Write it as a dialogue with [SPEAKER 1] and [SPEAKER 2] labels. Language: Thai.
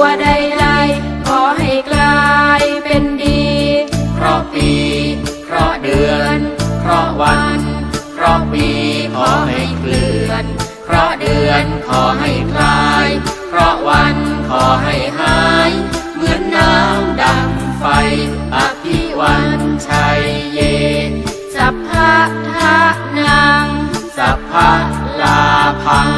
[SPEAKER 1] ตัวใดๆ ขอให้กลายเป็นดี เพราะปี เพราะเดือน เพราะวัน เพราะปีขอให้เคลื่อน เพราะเดือนขอให้คลาย เพราะวันขอให้หาย เหมือนน้ำดังไฟอภิวันชัยเย สัพพะทะนัง สัพพะลาพัง